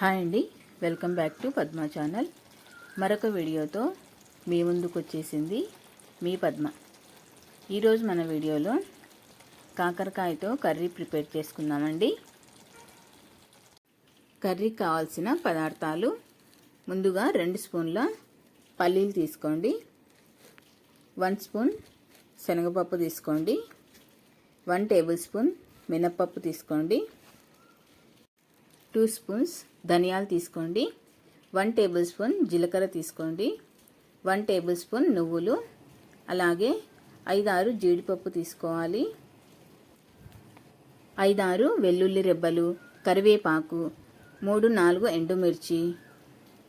Hi అండి. Welcome back to Padma channel. మరొక వీడియోతో మీ ముందుకు వచ్చేసింది మీ పద్మ. ఈరోజు మన వీడియోలో కాకరకాయతో కర్రీ ప్రిపేర్ చేసుకుందామండి. కర్రీ కావాల్సిన పదార్థాలు ముందుగా రెండు స్పూన్ల పల్లీలు తీసుకోండి. వన్ స్పూన్ శనగపప్పు తీసుకోండి. వన్ టేబుల్ స్పూన్ మినప్పప్పు తీసుకోండి. టూ స్పూన్స్ ధనియాలు తీసుకోండి. వన్ టేబుల్ స్పూన్ జీలకర్ర తీసుకోండి. వన్ టేబుల్ స్పూన్ నువ్వులు. అలాగే ఐదారు జీడిపప్పు తీసుకోవాలి. ఐదారు వెల్లుల్లి రెబ్బలు కరివేపాకు మూడు నాలుగు ఎండుమిర్చి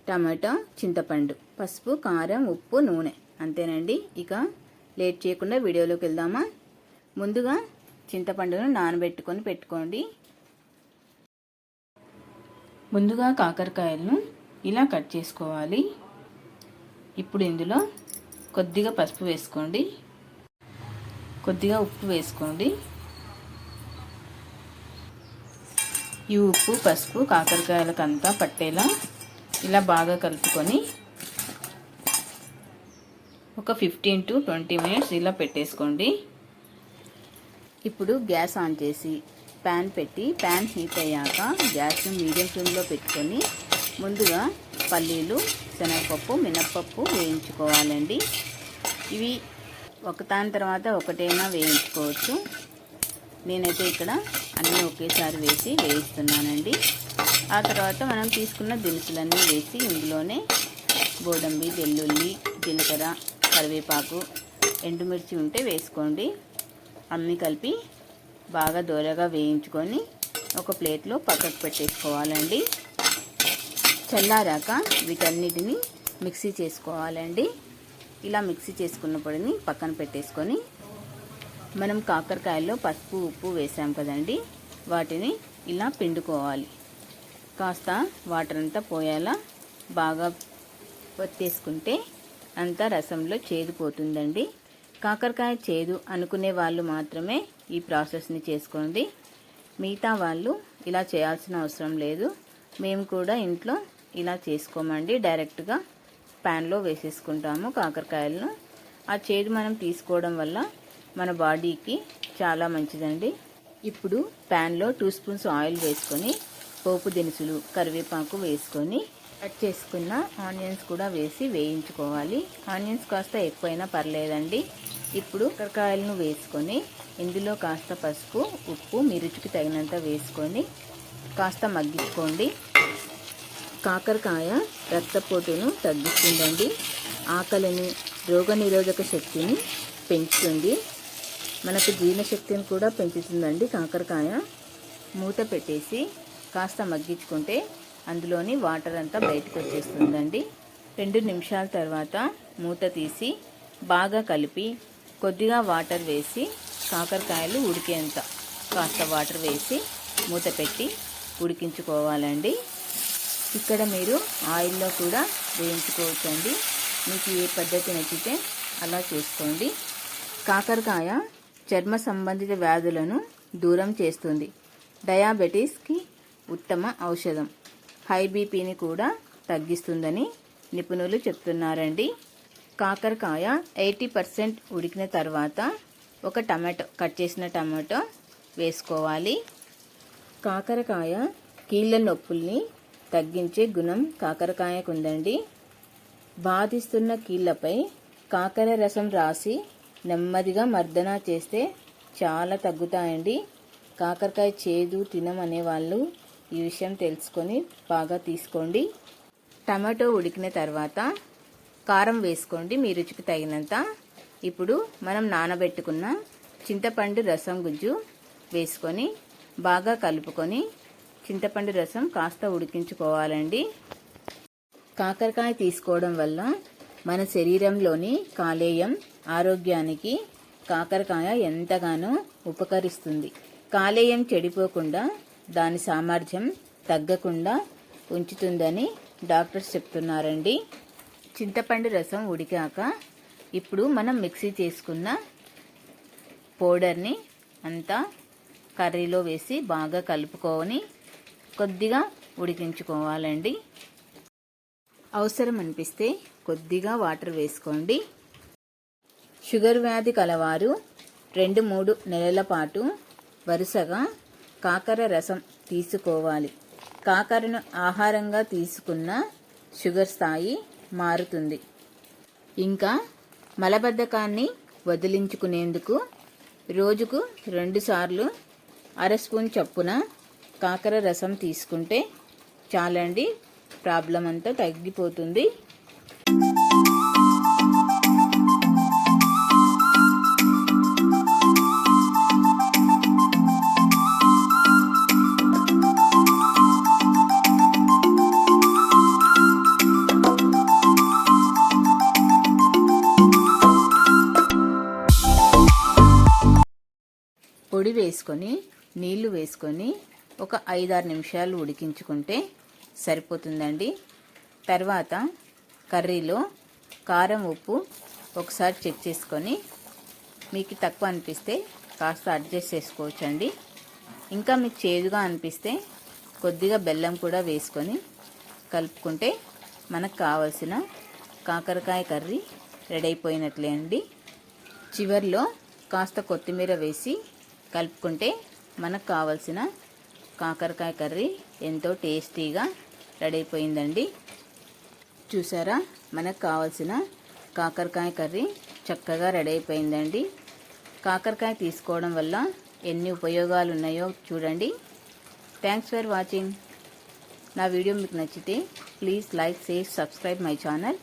టమాటా చింతపండు పసుపు కారం ఉప్పు నూనె. అంతేనండి. ఇక లేట్ చేయకుండా వీడియోలోకి వెళ్దామా? ముందుగా చింతపండును నానబెట్టుకొని పెట్టుకోండి. ముందుగా కాకరకాయలను ఇలా కట్ చేసుకోవాలి. ఇప్పుడు ఇందులో కొద్దిగా పసుపు వేసుకోండి. కొద్దిగా ఉప్పు వేసుకోండి. ఈ ఉప్పు పసుపు కాకరకాయలకంతా పట్టేలా ఇలా బాగా కలుపుకొని ఒక ఫిఫ్టీన్ టు ట్వంటీ మినిట్స్ ఇలా పెట్టేసుకోండి. ఇప్పుడు గ్యాస్ ఆన్ చేసి ప్యాన్ పెట్టి ప్యాన్ హీట్ అయ్యాక గ్యాస్ను మీడియం ఫ్లేమ్లో పెట్టుకొని ముందుగా పల్లీలు శనగపప్పు మినప్పప్పు వేయించుకోవాలండి. ఇవి ఒకదాని తర్వాత ఒకటైనా వేయించుకోవచ్చు. నేనైతే ఇక్కడ అన్నీ ఒకేసారి వేసి వేయిస్తున్నానండి. ఆ తర్వాత మనం తీసుకున్న దినుసులన్నీ వేసి ఇందులోనే గోడంబి వెల్లుల్లి జీలకర్ర కరివేపాకు ఎండుమిర్చి ఉంటే వేసుకోండి. అన్నీ కలిపి బాగా దూరగా వేయించుకొని ఒక ప్లేట్లో పక్కకు పెట్టేసుకోవాలండి. చల్లారాక వీటన్నిటిని మిక్సీ చేసుకోవాలండి. ఇలా మిక్సీ చేసుకున్న పొడిని పక్కన పెట్టేసుకొని మనం కాకరకాయల్లో పసుపు ఉప్పు వేసాం కదండి వాటిని ఇలా పిండుకోవాలి. కాస్త వాటర్ అంతా పోయేలా బాగా పొత్తేసుకుంటే అంతా రసంలో చేదిపోతుందండి. కాకరకాయ చేదు అనుకునే వాళ్ళు మాత్రమే ఈ ప్రాసెస్ని చేసుకోండి. మిగతా వాళ్ళు ఇలా చేయాల్సిన అవసరం లేదు. మేము కూడా ఇంట్లో ఇలా చేసుకోమండి. డైరెక్ట్గా ప్యాన్లో వేసేసుకుంటాము కాకరకాయలను. ఆ చేదు మనం తీసుకోవడం వల్ల మన బాడీకి చాలా మంచిదండి. ఇప్పుడు ప్యాన్లో టూ స్పూన్స్ ఆయిల్ వేసుకొని పోపు దినుసులు కరివేపాకు వేసుకొని కట్ చేసుకున్న ఆనియన్స్ కూడా వేసి వేయించుకోవాలి. ఆనియన్స్ కాస్త ఎక్కువైనా పర్లేదండి. ఇప్పుడు కాకరకాయలను వేసుకొని ఇందులో కాస్త పసుపు ఉప్పు మీ రుచికి తగినంత వేసుకొని కాస్త మగ్గించుకోండి. కాకరకాయ రక్తపోటును తగ్గిస్తుందండి. ఆకలిని రోగనిరోధక శక్తిని పెంచుతుంది. మనకు జీర్ణశక్తిని కూడా పెంచుతుందండి కాకరకాయ. మూత పెట్టేసి కాస్త మగ్గించుకుంటే అందులోని వాటర్ అంతా బయటకు వచ్చేస్తుందండి రెండు నిమిషాల తర్వాత మూత తీసి బాగా కలిపి కొద్దిగా వాటర్ వేసి కాకరకాయలు ఉడికేంత కాస్త వాటర్ వేసి మూత పెట్టి ఉడికించుకోవాలండి. ఇక్కడ మీరు ఆయిల్లో కూడా వేయించుకోవచ్చండి. మీకు ఏ పద్ధతి నచ్చితే అలా చేసుకోండి. కాకరకాయ చర్మ సంబంధిత వ్యాధులను దూరం చేస్తుంది. డయాబెటీస్కి ఉత్తమ ఔషధం. హై బీపీని కూడా తగ్గిస్తుందని నిపుణులు చెప్తున్నారండి. కాకరకాయ ఎయిటీ పర్సెంట్ ఉడికిన తర్వాత ఒక టమాటో కట్ చేసిన టమాటో వేసుకోవాలి. కాకరకాయ కీళ్ళ నొప్పుల్ని తగ్గించే గుణం కాకరకాయకు ఉందండి బాధిస్తున్న కీళ్ళపై కాకర రసం రాసి నెమ్మదిగా మర్దన చేస్తే చాలా తగ్గుతాయండి. కాకరకాయ చేదు తినమనే వాళ్ళు ఈ విషయం తెలుసుకొని బాగా తీసుకోండి. టమాటో ఉడికిన తర్వాత కారం వేసుకోండి మీ రుచికి తగినంత. ఇప్పుడు మనం నానబెట్టుకున్న చింతపండు రసం గుజ్జు వేసుకొని బాగా కలుపుకొని చింతపండు రసం కాస్త ఉడికించుకోవాలండి. కాకరకాయ తీసుకోవడం వల్ల మన శరీరంలోని కాలేయం ఆరోగ్యానికి కాకరకాయ ఎంతగానో ఉపకరిస్తుంది. కాలేయం చెడిపోకుండా దాని సామర్థ్యం తగ్గకుండా ఉంచుతుందని డాక్టర్స్ చెప్తున్నారండి. చింతపండు రసం ఉడికాక ఇప్పుడు మనం మిక్సీ చేసుకున్న పౌడర్ని అంతా కర్రీలో వేసి బాగా కలుపుకొని కొద్దిగా ఉడికించుకోవాలండి. అవసరం అనిపిస్తే కొద్దిగా వాటర్ వేసుకోండి. షుగర్ వ్యాధి కలవారు రెండు మూడు నెలల పాటు వరుసగా కాకర రసం తీసుకోవాలి. కాకరను ఆహారంగా తీసుకున్న షుగర్ స్థాయి మారుతుంది. ఇంకా మలబద్ధకాన్ని వదిలించుకునేందుకు రోజుకు రెండుసార్లు అర స్పూన్ చొప్పున కాకర రసం తీసుకుంటే చాలండి ప్రాబ్లం అంతా తగ్గిపోతుంది. పొడి వేసుకొని నీళ్ళు వేసుకొని ఒక ఐదారు నిమిషాలు ఉడికించుకుంటే సరిపోతుందండి. తర్వాత కర్రీలో కారం ఉప్పు ఒకసారి చెక్ చేసుకొని మీకు తక్కువ అనిపిస్తే కాస్త అడ్జస్ట్ చేసుకోవచ్చండి. ఇంకా మీకు చేదుగా అనిపిస్తే కొద్దిగా బెల్లం కూడా వేసుకొని కలుపుకుంటే మనకు కావలసిన కాకరకాయ కర్రీ రెడీ అయిపోయినట్లే అండి. చివర్లో కాస్త కొత్తిమీర వేసి కలుపుకుంటే మనకు కావలసిన కాకరకాయ కర్రీ ఎంతో టేస్టీగా రెడీ అయిపోయిందండి. చూసారా? మనకు కావలసిన కాకరకాయ కర్రీ చక్కగా రెడీ అయిపోయిందండి. కాకరకాయ తీసుకోవడం వల్ల ఎన్ని ఉపయోగాలు ఉన్నాయో చూడండి. థ్యాంక్స్ ఫర్ వాచింగ్ నా వీడియో మీకు నచ్చితే please like share subscribe my channel.